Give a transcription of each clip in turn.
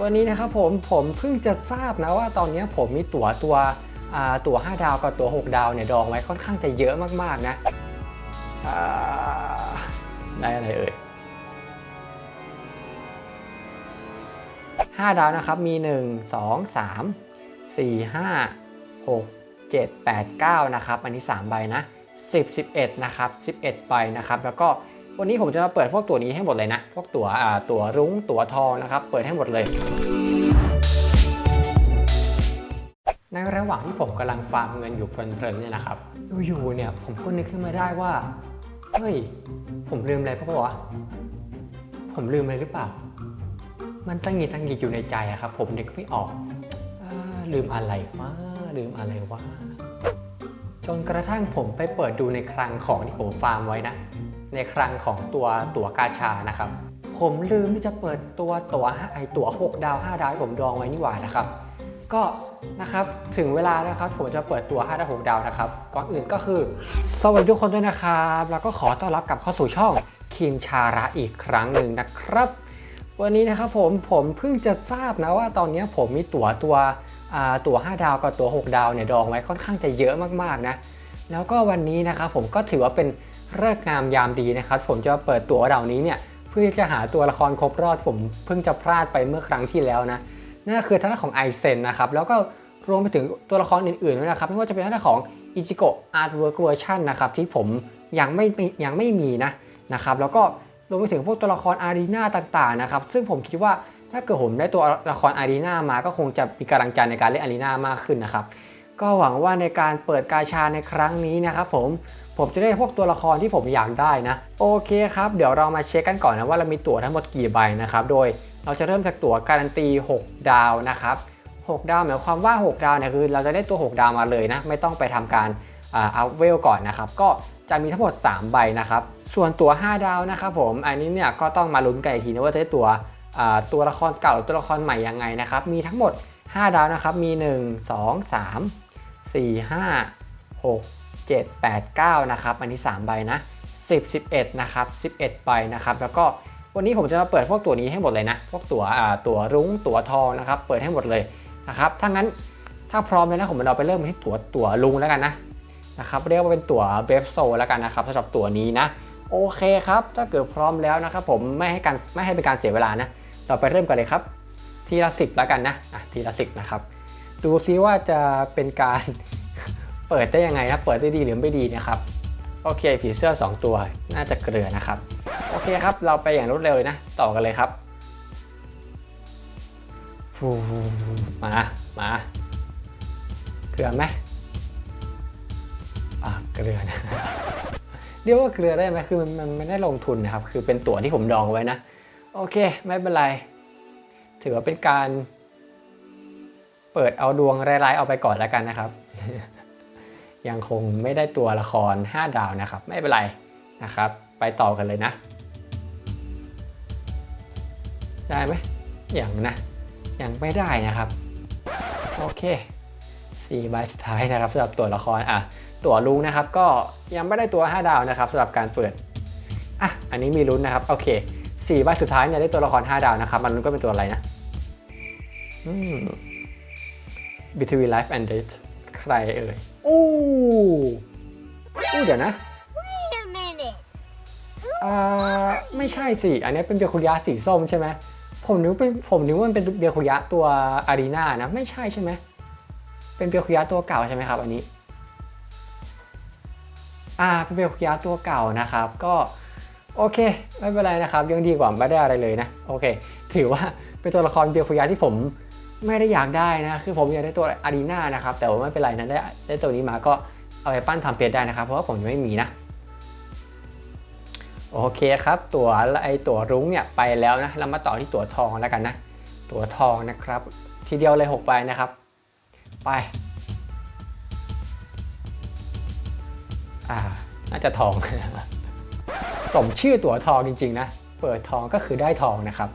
วันนี้นะครับผมผมเพิ่งจะทราบนะว่าตอนนี้ผมมีตั๋วตัวตั๋ว 5 ดาวกับตั๋ว 6 ดาวเนี่ยดองไว้ค่อนข้างจะเยอะมากๆนะได้อะไรเอ่ย5ดาวนะครับมี 1 2 3 4 5 6 7 8 9นะครับอันนี้ 3 ใบนะ 10 11นะครับ11ใบนะครับแล้วก็ วันนี้ผมจะมาเปิดพวกตัวนี้ให้หมดเลยนะ พวกตัวตัวรุ้งตัวทองนะครับ เปิดให้หมดเลย ในระหว่างที่ผมกำลังฟาร์มเงินอยู่เพลินๆเนี่ยนะครับ อยู่ๆเนี่ยผมก็นึกขึ้นมาได้ว่า เฮ้ย ผมลืมอะไรปะวะ ผมลืมอะไรหรือเปล่า มันตั้งหงิดตั้งหงิดอยู่ในใจอะครับ ผมนึกไม่ออกอลืมอะไรวะ ลืมอะไรวะ จนกระทั่งผมไปเปิดดูในคลังของที่ผมฟาร์มไว้นะ ในคลังของตัวตั๋วกาชานะครับ ผมลืมที่จะเปิดตัวตั๋วไอตั๋ว 6 ดาว 5 ดาวผมดองไว้นี่หว่านะครับ ก็นะครับถึงเวลาแล้วครับผมจะเปิดตัว5ดาว6ดาวนะครับก่อนอื่นก็คือ สวัสดีทุกคนด้วยนะครับ แล้วก็ขอต้อนรับกลับเข้าสู่ช่องคินชาระอีกครั้งหนึ่งนะครับ วันนี้นะครับผมผมเพิ่งจะทราบนะว่าตอนนี้ผมมีตั๋วตัวตั๋ว 5 ดาวกับตั๋ว 6 ดาวเนี่ยดองไว้ค่อนข้างจะเยอะมากๆนะแล้วก็วันนี้นะครับผมก็ถือว่าเป็น เลิกงามยามดีนะครับ ผมจะเปิดตัวเหล่านี้เนี่ยเพื่อจะหาตัวละครครบรอดผมเพิ่งจะพลาดไปเมื่อครั้งที่แล้วนะนั่นก็คือท่านของไอเซนนะครับแล้วก็รวมไปถึงตัวละครอื่นๆด้วยนะครับไม่ว่าจะเป็นท่านของอิจิโกะอาร์ตเวิร์กเวอร์ชันนะครับที่ผมยังไม่ยังไม่มีนะนะครับแล้วก็รวมไปถึงพวกตัวละครอารีนาต่างๆนะครับซึ่งผมคิดว่าถ้าเกิดผมได้ตัวละครอารีนามาก็คงจะมีกำลังใจในการเล่นอารีนามากขึ้นนะครับก็หวังว่าในการเปิดกาชาในครั้งนี้นะครับผม ผมจะได้พวกตัวละครที่ผมอยากได้นะ โอเคครับ เดี๋ยวเรามาเช็คกันก่อนนะว่าเรามีตั๋วทั้งหมดกี่ใบนะครับ โดยเราจะเริ่มจากตั๋วการันตี 6 ดาวนะครับ 6 ดาวหมายความว่า 6 ดาวเนี่ยคือ เราจะได้ตัว 6 ดาวมาเลยนะ ไม่ต้องไปทำการอัพเวลก่อนนะครับ ก็จะมีทั้งหมด 3 ใบนะครับ ส่วนตั๋ว 5 ดาวนะครับผม อันนี้เนี่ยก็ต้องมาลุ้นกันอีกทีนะว่าจะได้ตัวตัวละครเก่าหรือตัวละครใหม่ยังไงนะครับ มีทั้งหมด 5 ดาวนะครับ มี 1 2 3 4 5 6 7 8 9 นะครับ อันนี้ 3 ใบนะ 10 11 นะครับ 11 ใบนะครับ แล้วก็วันนี้ผมจะมาเปิดพวกตัวนี้ให้หมดเลยนะ พวกตัวตัวรุ้งตัวทองนะครับ เปิดให้หมดเลยนะครับ ถ้างั้นถ้าพร้อมแล้วนะผมเราไปเริ่มที่ตัวตัวลุงแล้วกันนะนะครับ เรียกว่าเป็นตัวเบฟโซแล้วกันนะครับสำหรับตัวนี้นะ โอเคครับ ถ้าเกิดพร้อมแล้วนะครับผมไม่ให้การไม่ให้เป็นการเสียเวลานะ เราไปเริ่มกันเลยครับ ทีละสิบแล้วกันนะอะทีละสิบนะครับ ดูซิว่าจะเป็นการ เปิดได้ยังไงนะเปิดได้ดีหรือไม่ดีนะครับโอเคผีเสื้อ 2 ตัวน่าจะเกลือนะครับ โอเคครับ เราไปอย่างรวดเร็วเลยนะ ต่อกันเลยครับฟูมามาเกลือไหมอะเกลือนะเรียกว่าเกลือได้ไหมคือมันมันไม่ได้ลงทุนนะครับ คือเป็นตั๋วที่ผมดองไว้นะ โอเค ไม่เป็นไร ถือว่าเป็นการ เปิดเอาดวงรายๆเอาไปก่อนแล้วกันนะครับ ยังคงไม่ได้ตัวละคร 5 ดาวนะครับ ไม่เป็นไรนะครับ ไปต่อกันเลยนะ ได้ไหมอย่างนะยังไม่ได้นะครับ โอเค4ใบสุดท้ายนะครับสำหรับตัวละครอะตัวลุงนะครับ ก็ยังไม่ได้ตัว 5 ดาวนะครับสำหรับการเปิดอะอันนี้มีลุ้นนะครับโอเค4ใบสุดท้ายเนี่ยได้ตัวละคร 5 ดาวนะครับ มันลุ้นก็เป็นตัวอะไรนะอืม Between Life and Death ใครเอ่ย อู้อู้เดี๋ยวนะ Wait a minute. อ่าไม่ใช่สิ อันนี้เป็นเบียร์คุริยะสีส้มใช่ไหมผมนึกเป็นผมนึกว่ามันเป็นเบียร์คุริยะตัวอารีนานะ ไม่ใช่ใช่ไหมเป็นเบียร์คุริยะตัวเก่าใช่ไหมครับ อันนี้ อ่าเป็นเบียร์คุริยะตัวเก่านะครับ ก็โอเคไม่เป็นไรนะครับยังดีกว่าไม่ได้อะไรเลยนะโอเค ถือว่าเป็นตัวละครเบียร์คุริยะที่ผม ไม่ได้อยากได้นะ คือผมอยากได้ตัวอารีนานะครับ แต่ว่าไม่เป็นไรนะได้ได้ตัวนี้มาก็เอาไปปั้นทำเพชรได้นะครับ เพราะว่าผมยังไม่มีนะ โอเคครับ ตัวไอตัวรุ้งเนี่ยไปแล้วนะ เรามาต่อที่ตัวทองแล้วกันนะ ตัวทองนะครับ ทีเดียวเลย6ใบนะครับ ไป อ่า น่าจะทอง สมชื่อตัวทองจริง ๆ นะ เปิดทองก็คือได้ทองนะครับ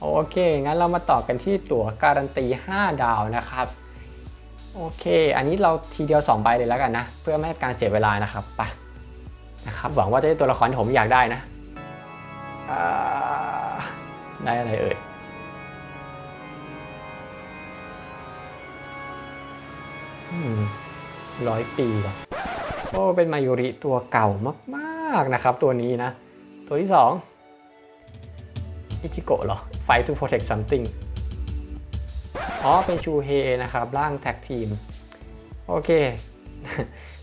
โอเค งั้นเรามาต่อกันที่ตั๋วการันตี 5 ดาวนะครับ โอเค อันนี้เราทีเดียว 2 ใบเลยแล้วกันนะ เพื่อไม่ให้การเสียเวลานะครับไปนะครับ หวังว่าจะได้ตัวละครที่ผมอยากได้นะได้อะไรเอ่ยร้อยปีว่ะโอ้เป็นมายุริตัวเก่ามาก ๆ นะครับ ตัวนี้นะ ตัวที่สองอิชิโกะเหรอ Fight to protect something อ๋อ เป็นชูเฮนะครับ ร่างแท็กทีม โอเค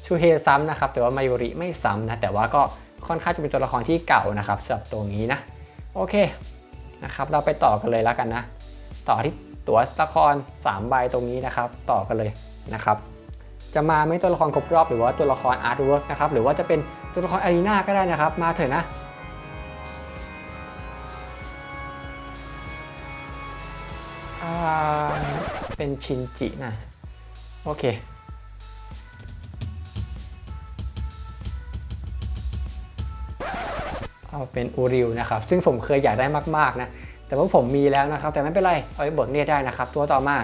ชูเฮซ้ำนะครับ แต่ว่ามายุริไม่ซ้ำนะ แต่ว่าก็ค่อนข้างจะเป็นตัวละครที่เก่านะครับสำหรับตัวนี้นะ โอเคนะครับ เราไปต่อกันเลยแล้วกันนะ ต่อที่ตัวละคร3ใบตรงนี้นะครับ ต่อกันเลยนะครับ จะมาไม่ตัวละครครบรอบหรือว่าตัวละครอาร์ตเวิร์กนะครับ หรือว่าจะเป็นตัวละครอารีนาก็ได้นะครับ มาเถอะนะ เป็นชินจินะ โอเค เอาเป็นอูริวนะครับ ซึ่งผมเคยอยากได้มาก ๆ นะ แต่ว่าผมมีแล้วนะครับ แต่ไม่เป็นไร เอาไปบทเรียได้นะครับ ตัวต่อมา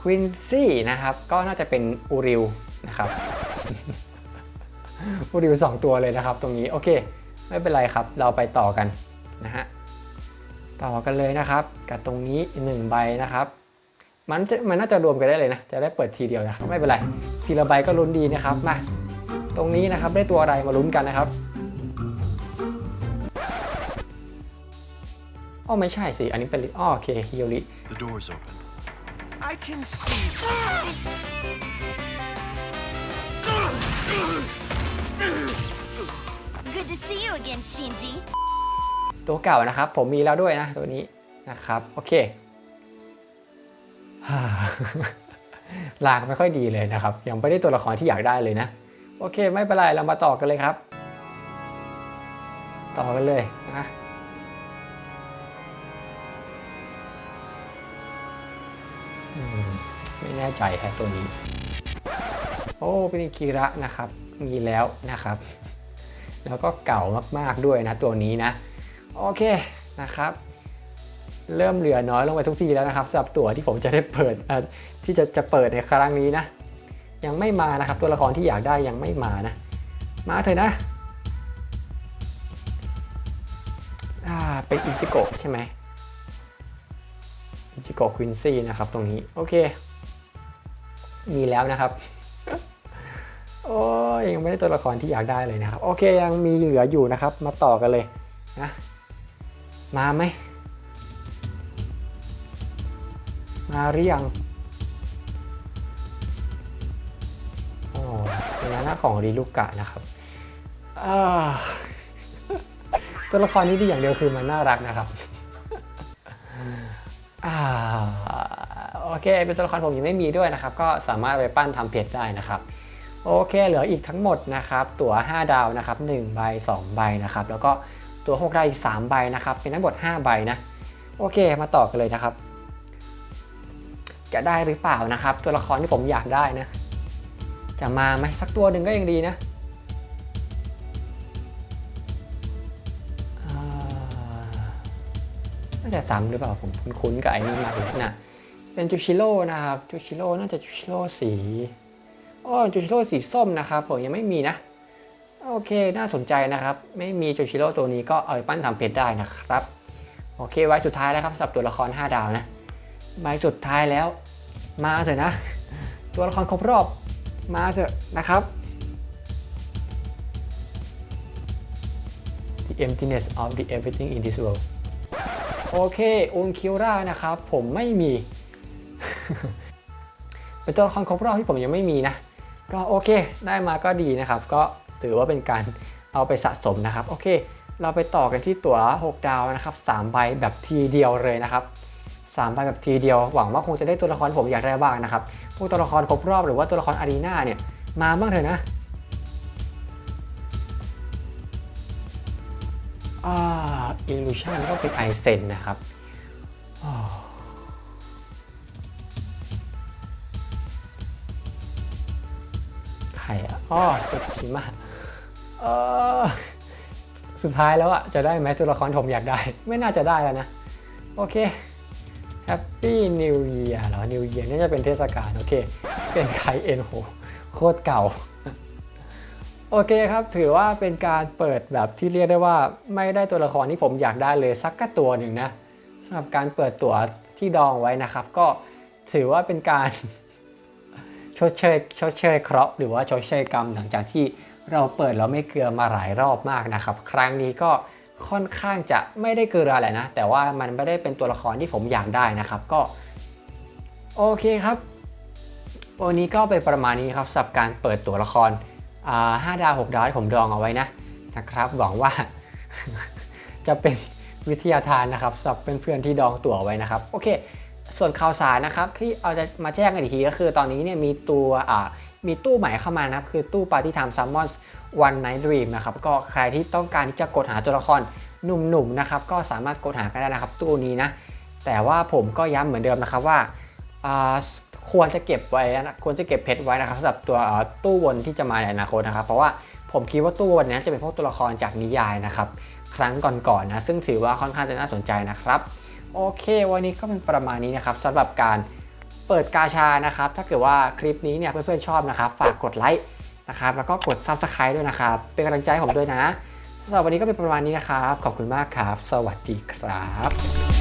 ควินซี่นะครับ ก็น่าจะเป็นอูริวนะครับอูริวสองตัวเลยนะครับ ตรงนี้ โอเค ไม่เป็นไรครับ เราไปต่อกันนะฮะ ต่อกันเลยนะครับ กับตรงนี้หนึ่งใบนะครับ มันจะมันน่าจะรวมกันได้เลยนะ จะได้เปิดทีเดียวนะครับ ไม่เป็นไร ทีละใบก็ลุ้นดีนะครับ มา ตรงนี้นะครับได้ตัวอะไรมาลุ้นกันนะครับอ๋อไม่ใช่สิ อันนี้เป็นลิอ๋อโอเคฮิโอริ The door's open. I can see. Good to see you again, Shinji. ตัวเก่านะครับ ผมมีแล้วด้วยนะตัวนี้นะครับโอเคฮ่าลางไม่ค่อยดีเลยนะครับ ยังไม่ได้ตัวละครที่อยากได้เลยนะ โอเค ไม่เป็นไรเรามาต่อกันเลยครับ ต่อกันเลยนะไม่แน่ใจแฮะตัวนี้ โอ้เป็นอิคิระนะครับ มีแล้วนะครับ แล้วก็เก่ามากๆด้วยนะตัวนี้นะ โอเคนะครับ เริ่มเหลือน้อยลงไปทุกทีแล้วนะครับสำหรับตัวที่ผมจะได้เปิดที่จะจะเปิดในครั้งนี้นะ ยังไม่มานะครับ ตัวละครที่อยากได้ยังไม่มานะ มาเถอะนะอ่าเป็นอิจิโกะใช่ไหมอิจิโกะควินซี่นะครับตรงนี้โอเค มีแล้วนะครับโอ้ยยังไม่ได้ตัวละครที่อยากได้เลยนะครับ โอเคยังมีเหลืออยู่นะครับ มาต่อกันเลยนะ มาไหม มาหรือยังโอ้เป็นหน้าของริลูกะนะครับตัวละครนี้ดีอย่างเดียวคือมันน่ารักนะครับอโอเค เป็นตัวละครผมยังไม่มีด้วยนะครับ ก็สามารถไปปั้นทำเพจได้นะครับโอเค เหลืออีกทั้งหมดนะครับ ตั๋ว 5 ดาวนะครับ1ใบ2ใบนะครับ แล้วก็ ตั๋ว6ดาวอีก3ใบนะครับ เป็นทั้งหมด5ใบนะ โอเค มาต่อกันเลยนะครับ จะได้หรือเปล่านะครับ ตัวละครที่ผมอยากได้นะ จะมาไหมสักตัวหนึ่งก็ยังดีนะน่าจะซ้ำหรือเปล่าผมคุ้นๆกับไอ้นี่มากเลยนะเป็นจูชิโร่นะครับจูชิโร่น่าจะจูชิโร่สีอ๋อจูชิโร่สีส้มนะครับผมยังไม่มีนะ โอเค น่าสนใจนะครับ ไม่มีโจชิโร่ตัวนี้ก็เอาไปปั้นทำเพชรได้นะครับ โอเค ไว้สุดท้ายแล้วครับสำหรับตัวละคร 5 ดาวนะใบสุดท้ายแล้ว มาเถอะนะ ตัวละครครบรอบ มาเถอะนะครับ The emptiness of the everything in this world โอเคอุนคิวรานะครับ ผมไม่มี เป็นตัวละครครบรอบที่ผมยังไม่มีนะ ก็โอเค ได้มาก็ดีนะครับ ก็ ถือว่าเป็นการเอาไปสะสมนะครับ โอเค เราไปต่อกันที่ตั๋ว 6 ดาวนะครับ3ใบแบบทีเดียวเลยนะครับ3ใบแบบทีเดียว หวังว่าคงจะได้ตัวละครผมอยากได้บ้างนะครับ พวกตัวละครครบรอบหรือว่าตัวละครอารีนาเนี่ย มาบ้างเถอะนะอ่าอิลูชันก็เป็นไอเซนนะครับใครอะอ๋อสุดคิมะเออ สุดท้ายแล้วอะจะได้ไหมตัวละครผมอยากได้ ไม่น่าจะได้แล้วนะ โอเคแฮปปี้นิวเยียร์เหรอนิวเยียร์น่จะเป็นเทศกาล โอเค เป็นไคเอ็นโหโคตรเก่า โอเคครับ ถือว่าเป็นการเปิดแบบที่เรียกได้ว่าไม่ได้ตัวละครที่ผมอยากได้เลยสักกตัวหนึ่งนะสำหรับการเปิดตัวที่ดองไว้นะครับ ก็ถือว่าเป็นการชดเชยชดเชยเคราะห์หรือว่าชดเชยกรรมหลังจากที่ เราเปิดแล้วไม่เกลือมาหลายรอบมากนะครับ ครั้งนี้ก็ค่อนข้างจะไม่ได้เกลือแหละนะ แต่ว่ามันไม่ได้เป็นตัวละครที่ผมอยากได้นะครับ ก็ โอเคครับ วันนี้ก็เป็นประมาณนี้ครับสำหรับการเปิดตัวละครอ่าห้าดาวหกดาวที่ผมดองเอาไว้นะนะครับ หวังว่า จะเป็นวิทยาทานนะครับสำหรับเพื่อนๆที่ดองตั๋วไว้นะครับ โอเค ส่วนข่าวสารนะครับที่เอาจะมาแจ้งกันอีกทีก็คือตอนนี้เนี่ยมีตัวอ่า มีตู้ใหม่เข้ามานะครับ คือตู้ Party Time Summons One Night Dream นะครับ ก็ใครที่ต้องการที่จะกดหาตัวละครหนุ่มๆนะครับ ก็สามารถกดหากันได้นะครับ ตู้นี้นะ แต่ว่าผมก็ย้ำเหมือนเดิมนะครับว่าควรจะเก็บไว้นะควรจะเก็บเพชรไว้นะครับสำหรับตัวตู้วนที่จะมาในอนาคตนะครับ เพราะว่าผมคิดว่าตู้วนนี้จะเป็นพวกตัวละครจากนิยายนะครับ ครั้งก่อนๆนะซึ่งถือว่าค่อนข้างจะน่าสนใจนะครับ โอเค วันนี้ก็เป็นประมาณนี้นะครับสำหรับการ เปิดกาชานะครับ ถ้าเกิดว่าคลิปนี้เนี่ยเพื่อนๆชอบนะครับ ฝากกดไลค์นะครับ แล้วก็กด Subscribe ด้วยนะครับ เป็นกำลังใจให้ผมด้วยนะสำหรับวันนี้ก็เป็นประมาณนี้นะครับ ขอบคุณมากครับ สวัสดีครับ